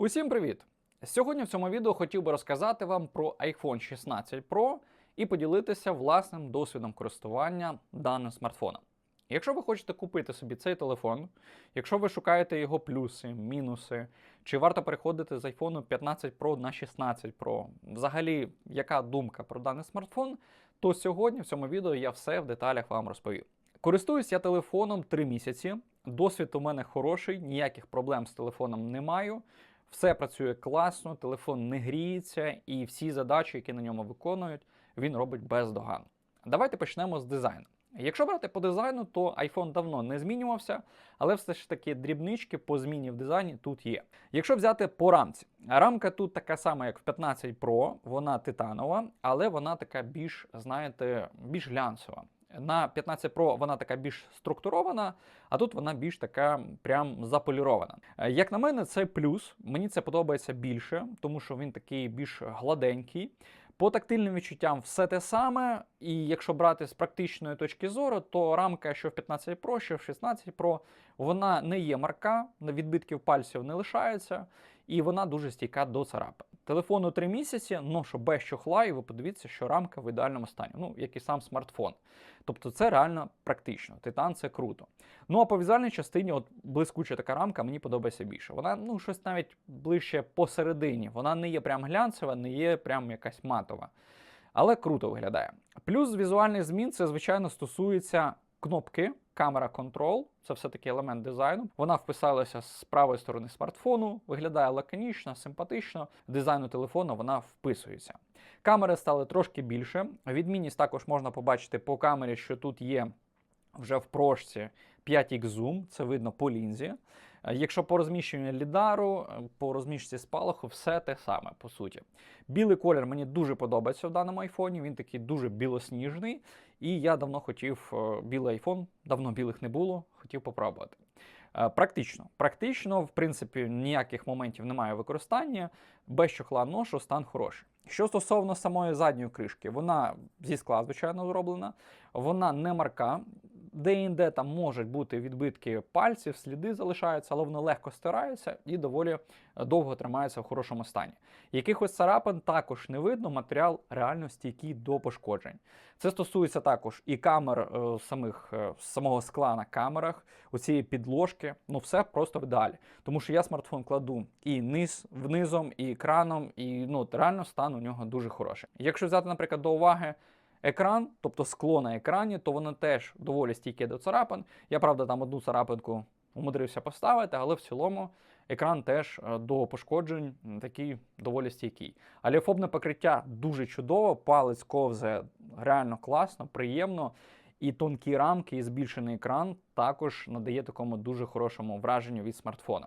Усім привіт! Сьогодні в цьому відео хотів би розказати вам про iPhone 16 Pro і поділитися власним досвідом користування даним смартфоном. Якщо ви хочете купити собі цей телефон, якщо ви шукаєте його плюси, мінуси, чи варто переходити з iPhone 15 Pro на 16 Pro, взагалі, яка думка про даний смартфон, то сьогодні в цьому відео я все в деталях вам розповім. Користуюсь я телефоном 3 місяці. Досвід у мене хороший, ніяких проблем з телефоном не маю. Все працює класно, телефон не гріється, і всі задачі, які на ньому виконують, він робить бездоганно. Давайте почнемо з дизайну. Якщо брати по дизайну, то iPhone давно не змінювався, але все ж таки дрібнички по зміні в дизайні тут є. Якщо взяти по рамці, рамка тут така сама, як в 15 Pro, вона титанова, але вона така більш, знаєте, більш глянцева. На 15 Pro вона така більш структурована, а тут вона більш така прям заполірована. Е, Як на мене, це плюс. Мені це подобається більше, тому що він такий більш гладенький. По тактильним відчуттям все те саме, і якщо брати з практичної точки зору, то рамка, що в 15 Pro, що в 16 Pro, вона не є марка, відбитків пальців не лишається, і вона дуже стійка до царапин. Телефону 3 місяці, ношу без чохла, і ви подивіться, що рамка в ідеальному стані, ну як і сам смартфон. Тобто це реально практично. Титан це круто. Ну а по візуальній частині, от блискуча така рамка, мені подобається більше. Вона ну щось навіть ближче посередині. Вона не є прям глянцева, не є прям якась матова. Але круто виглядає. Плюс візуальних змін це, звичайно, стосується кнопки камера контрол. Це все-таки елемент дизайну. Вона вписалася з правої сторони смартфону, виглядає лаконічно, симпатично. Дизайну телефону вона вписується. Камери стали трошки більше. Відмінність також можна побачити по камері, що тут є вже в прошці 5x Zoom, це видно по лінзі. Якщо по розміщенню лідару, по розміщці спалаху, все те саме по суті. Білий колір мені дуже подобається в даному айфоні. Він такий дуже білосніжний. І я давно хотів е, білий айфон, давно білих не було, хотів попробувати. Е, Практично. Практично, в принципі, ніяких моментів немає використання. Без чохла ношу, стан хороший. Що стосовно самої задньої кришки, вона зі скла, звичайно, зроблена, вона не марка. Де-інде там можуть бути відбитки пальців, сліди залишаються, але воно легко стирається і доволі довго тримається в хорошому стані. Якихось царапин також не видно, матеріал реально стійкий до пошкоджень. Це стосується також і камер е, самих, е, самого скла на камерах, оцієї підложки. Ну все просто в ідеалі. Тому що я смартфон кладу і низ, внизом, і екраном, і ну, реально стан у нього дуже хороший. Якщо взяти, наприклад, до уваги екран, тобто скло на екрані, то воно теж доволі стійке до царапин. Я, правда, там одну царапинку умудрився поставити, але в цілому екран теж е, до пошкоджень такий доволі стійкий. Аліфобне покриття дуже чудово, палець ковзає реально класно, приємно. І тонкі рамки, і збільшений екран також надає такому дуже хорошому враженню від смартфона.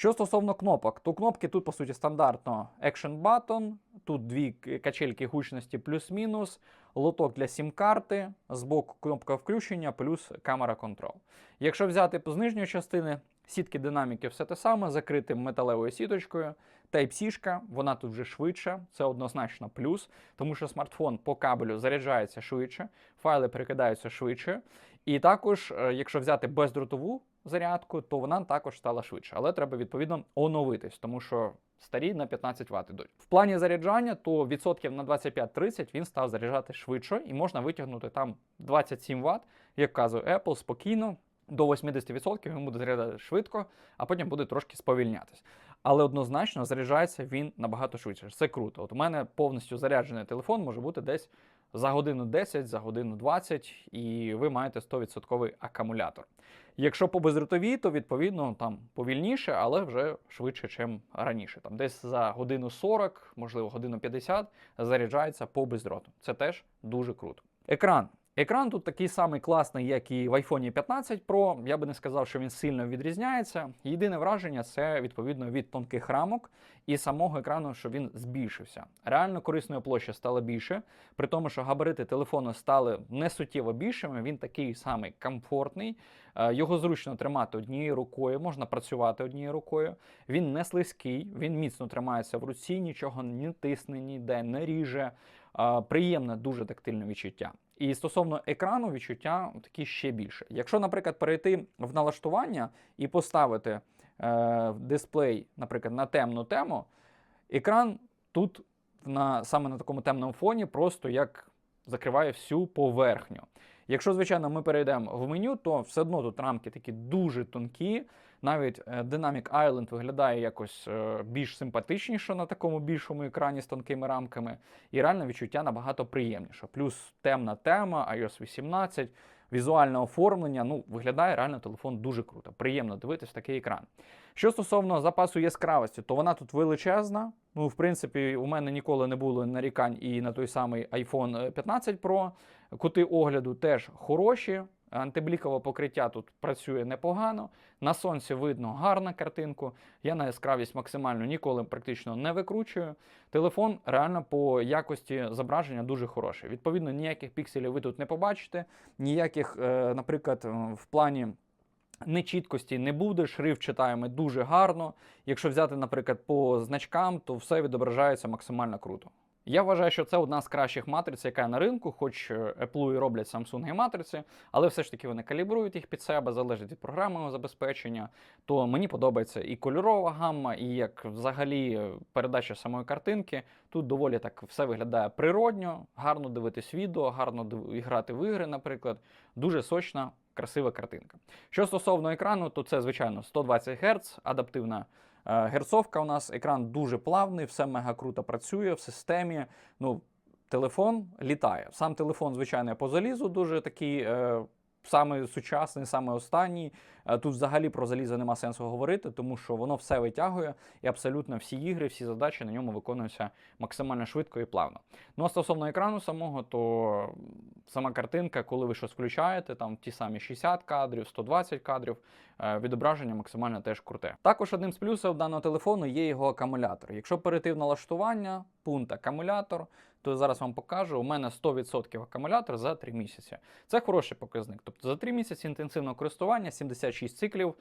Що стосовно кнопок, то кнопки тут, по суті, стандартно Action Button, тут дві качельки гучності плюс-мінус, лоток для сім-карти, збоку кнопка включення, плюс камера контрол. Якщо взяти з нижньої частини, сітки динаміки все те саме, закрити металевою сіточкою. Type-C, вона тут вже швидша, це однозначно плюс, тому що смартфон по кабелю заряджається швидше, файли перекидаються швидше. І також, е, якщо взяти бездротову зарядку, то вона також стала швидше. Але треба відповідно оновитись, тому що старі на 15 Вт йдуть. В плані заряджання, то відсотків на 25-30 він став заряджати швидше і можна витягнути там 27 Вт, як вказує Apple, спокійно. До 80% він буде заряджати швидко, а потім буде трошки сповільнятися. Але однозначно заряджається він набагато швидше. Це круто. От у мене повністю заряджений телефон може бути десь за годину 10, за годину 20, і ви маєте 100% акумулятор. Якщо по бездротовій, то відповідно там повільніше, але вже швидше, ніж раніше. Там десь за годину 40, можливо, годину 50 заряджається по бездроту. Це теж дуже круто. Екран. Екран тут такий самий класний, як і в iPhone 15 Pro. Я би не сказав, що він сильно відрізняється. Єдине враження це відповідно від тонких рамок і самого екрану, що він збільшився. Реально корисної площі стало більше, при тому, що габарити телефону стали не суттєво більшими. Він такий самий комфортний. Е, Його зручно тримати однією рукою, можна працювати однією рукою. Він не слизький, він міцно тримається в руці, нічого не тисне ніде, не ріже. Е, Приємне, дуже тактильне відчуття. І стосовно екрану відчуття такі ще більше. Якщо, наприклад, перейти в налаштування і поставити е, дисплей, наприклад, на темну тему, екран тут на, саме на такому темному фоні просто як закриває всю поверхню. Якщо, звичайно, ми перейдемо в меню, то все одно тут рамки такі дуже тонкі. Навіть е, Dynamic Island виглядає якось е, більш симпатичніше на такому більшому екрані з тонкими рамками, і реально відчуття набагато приємніше. Плюс темна тема, iOS 18, візуальне оформлення. Ну, виглядає реально телефон дуже круто. Приємно дивитись такий екран. Що стосовно запасу яскравості, то вона тут величезна. Ну, в принципі, у мене ніколи не було нарікань і на той самий iPhone 15 Pro. Кути огляду теж хороші. Антиблікове покриття тут працює непогано. На сонці видно гарну картинку. Я на яскравість максимально ніколи практично не викручую. Телефон реально по якості зображення дуже хороший. Відповідно, ніяких пікселів ви тут не побачите, ніяких, е, наприклад, е, в плані. Нечіткості не буде, шрифт читаємо дуже гарно. Якщо взяти, наприклад, по значкам, то все відображається максимально круто. Я вважаю, що це одна з кращих матриць, яка на ринку, хоч е, Apple і роблять Samsung матриці, але все ж таки вони калібрують їх під себе, залежить від програмного забезпечення. То мені подобається і кольорова гамма, і як взагалі е, передача самої картинки. Тут доволі так все виглядає природньо, гарно дивитись відео, гарно грати в ігри, наприклад. Дуже сочна, красива картинка. Що стосовно екрану, то це, звичайно, 120 Гц, адаптивна. Е, Герцовка у нас екран дуже плавний, все мега круто працює в системі. Ну, Телефон літає. Сам телефон, звичайно, по залізу дуже такий. Е, Саме сучасний, саме останній. Е, Тут взагалі про залізо нема сенсу говорити, тому що воно все витягує, і абсолютно всі ігри, всі задачі на ньому виконуються максимально швидко і плавно. Ну а стосовно екрану самого, то сама картинка, коли ви щось включаєте, там ті самі 60 кадрів, 120 кадрів, е, відображення максимально теж круте. Також одним з плюсів даного телефону є його акумулятор. Якщо перейти в налаштування, пункт акумулятор, то зараз вам покажу. У мене 100% акумулятор за 3 місяці. Це хороший показник. Тобто за 3 місяці інтенсивного користування, 76 циклів.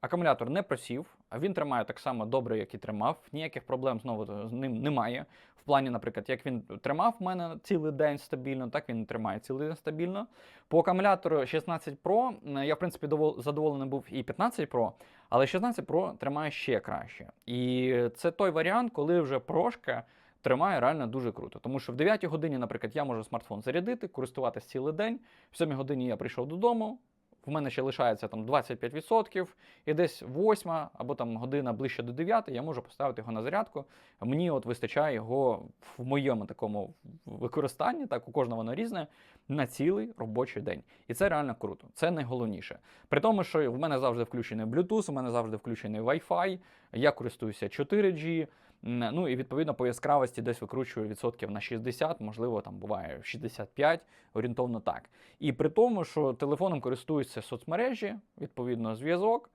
Акумулятор не просів, а він тримає так само добре, як і тримав. Ніяких проблем знову з ним немає. В плані, наприклад, як він тримав в мене цілий день стабільно, так він тримає цілий день стабільно. По акумулятору 16 Pro я, в принципі, задоволений був і 15 Pro, але 16 Pro тримає ще краще. І це той варіант, коли вже прошка тримає реально дуже круто. Тому що в 9 годині, наприклад, я можу смартфон зарядити, користуватися цілий день. В 7 годині я прийшов додому. В мене ще лишається там 25%, і десь 8 або там година ближче до 9 я можу поставити його на зарядку. Мені от вистачає його в моєму такому використанні, так у кожного воно різне, на цілий робочий день. І це реально круто. Це найголовніше. При тому, що в мене завжди включений Bluetooth, у мене завжди включений Wi-Fi, я користуюся 4G. Ну і відповідно по яскравості десь викручую відсотків на 60, можливо, там буває 65, орієнтовно так. І при тому, що телефоном користуються соцмережі, відповідно, зв'язок.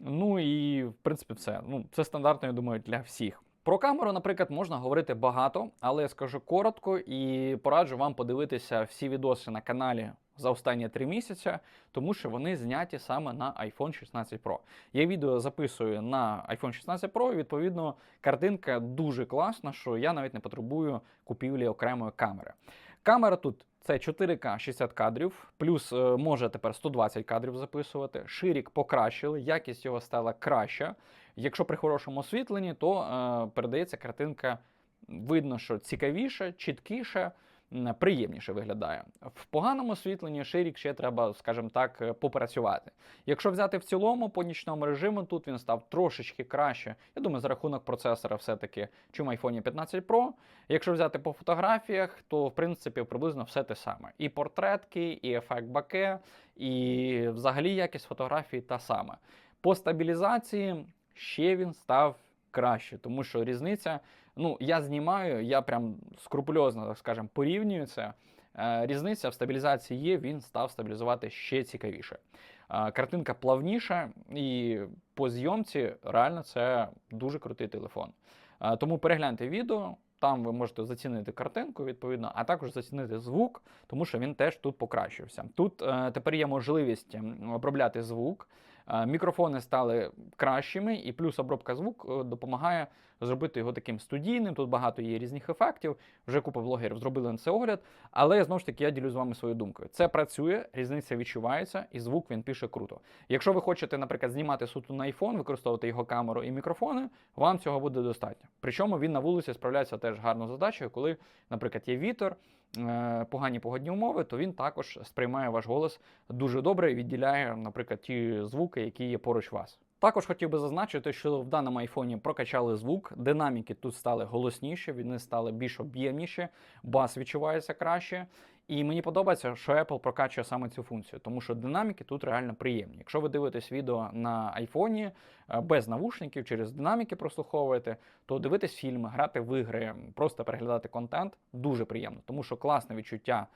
Ну і в принципі, все. Ну, це стандартно, я думаю, для всіх. Про камеру, наприклад, можна говорити багато, але я скажу коротко і пораджу вам подивитися всі відоси на каналі за останні три місяці, тому що вони зняті саме на iPhone 16 Pro. Я відео записую на iPhone 16 Pro, і відповідно картинка дуже класна, що я навіть не потребую купівлі окремої камери. Камера тут це 4К 60 кадрів, плюс е, може тепер 120 кадрів записувати. Ширік покращили, якість його стала краща. Якщо при хорошому освітленні, то е, передається картинка, видно, що цікавіше, чіткіше приємніше виглядає. В поганому освітленні ширік ще треба, скажімо так, е, попрацювати. Якщо взяти в цілому по нічному режиму, тут він став трошечки краще. Я думаю, за рахунок процесора все-таки, чим iPhone 15 Pro. Якщо взяти по фотографіях, то в принципі приблизно все те саме. І портретки, і ефект баке, і взагалі якість фотографії та сама. По стабілізації ще він став краще, тому що різниця Ну, я знімаю, я прям скрупульозно, так скажемо, порівнюю це. Е, різниця в стабілізації є, він став стабілізувати ще цікавіше. Е, картинка плавніша, і по зйомці реально це дуже крутий телефон. Е, тому перегляньте відео. Там ви можете зацінити картинку, відповідно, а також зацінити звук, тому що він теж тут покращився. Тут тепер є можливість обробляти звук Мікрофони стали кращими, і плюс обробка звук е, допомагає зробити його таким студійним. Тут багато є різних ефектів. Вже купа блогерів зробили на це огляд. Але знову ж таки я ділю з вами своєю думкою. Це працює, різниця відчувається, і звук він пише круто. Якщо ви хочете, наприклад, знімати суто на iPhone, використовувати його камеру і мікрофони, вам цього буде достатньо. Причому він на вулиці справляється теж гарно задачею, коли, наприклад, є вітер. Е, Погані погодні умови, то він також сприймає ваш голос дуже добре і відділяє, наприклад, ті звуки, які є поруч вас. Також хотів би зазначити, що в даному айфоні прокачали звук, динаміки тут стали голосніші, вони стали більш об'ємніші, бас відчувається краще. І мені подобається, що Apple прокачує саме цю функцію, тому що динаміки тут реально приємні. Якщо ви дивитесь відео на айфоні е, без навушників, через динаміки прослуховуєте, то дивитись фільми, грати в ігри, просто переглядати контент дуже приємно, тому що класне відчуття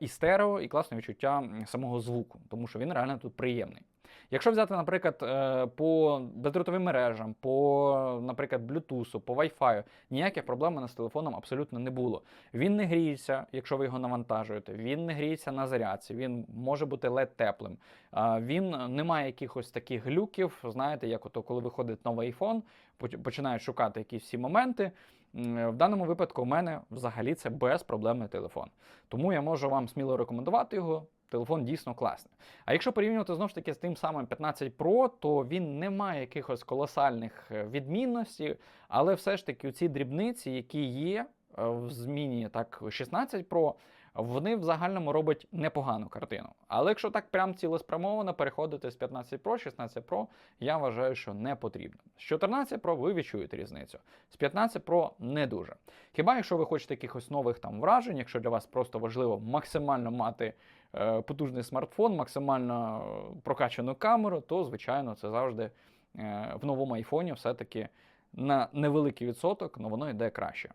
і стерео, і класне відчуття самого звуку, тому що він реально тут приємний. Якщо взяти, наприклад, е, по бездротовим мережам, по, наприклад, Bluetooth, по Wi-Fi, ніяких проблем з телефоном абсолютно не було. Він не гріється, якщо ви його навантажуєте, він не гріється на зарядці, він може бути ледь теплим. Він не має якихось таких глюків, знаєте, як ото, коли виходить новий iPhone, поч- починають шукати якісь всі моменти. М, В даному випадку у мене взагалі це безпроблемний телефон. Тому я можу вам сміло рекомендувати його. Телефон дійсно класний. А якщо порівнювати знову ж таки з тим самим 15 Pro, то він не має якихось колосальних е, відмінностей, але все ж таки ці дрібниці, які є е, в зміні так 16 Pro, вони в загальному роблять непогану картину. Але якщо так прям цілеспрямовано переходити з 15 Pro, 16 Pro, я вважаю, що не потрібно. З 14 Pro ви відчуєте різницю. З 15 Pro не дуже. Хіба якщо ви хочете якихось нових там вражень, якщо для вас просто важливо максимально мати е, потужний смартфон, максимально е, прокачану камеру, то звичайно це завжди е, в новому айфоні все-таки на невеликий відсоток, але воно йде краще.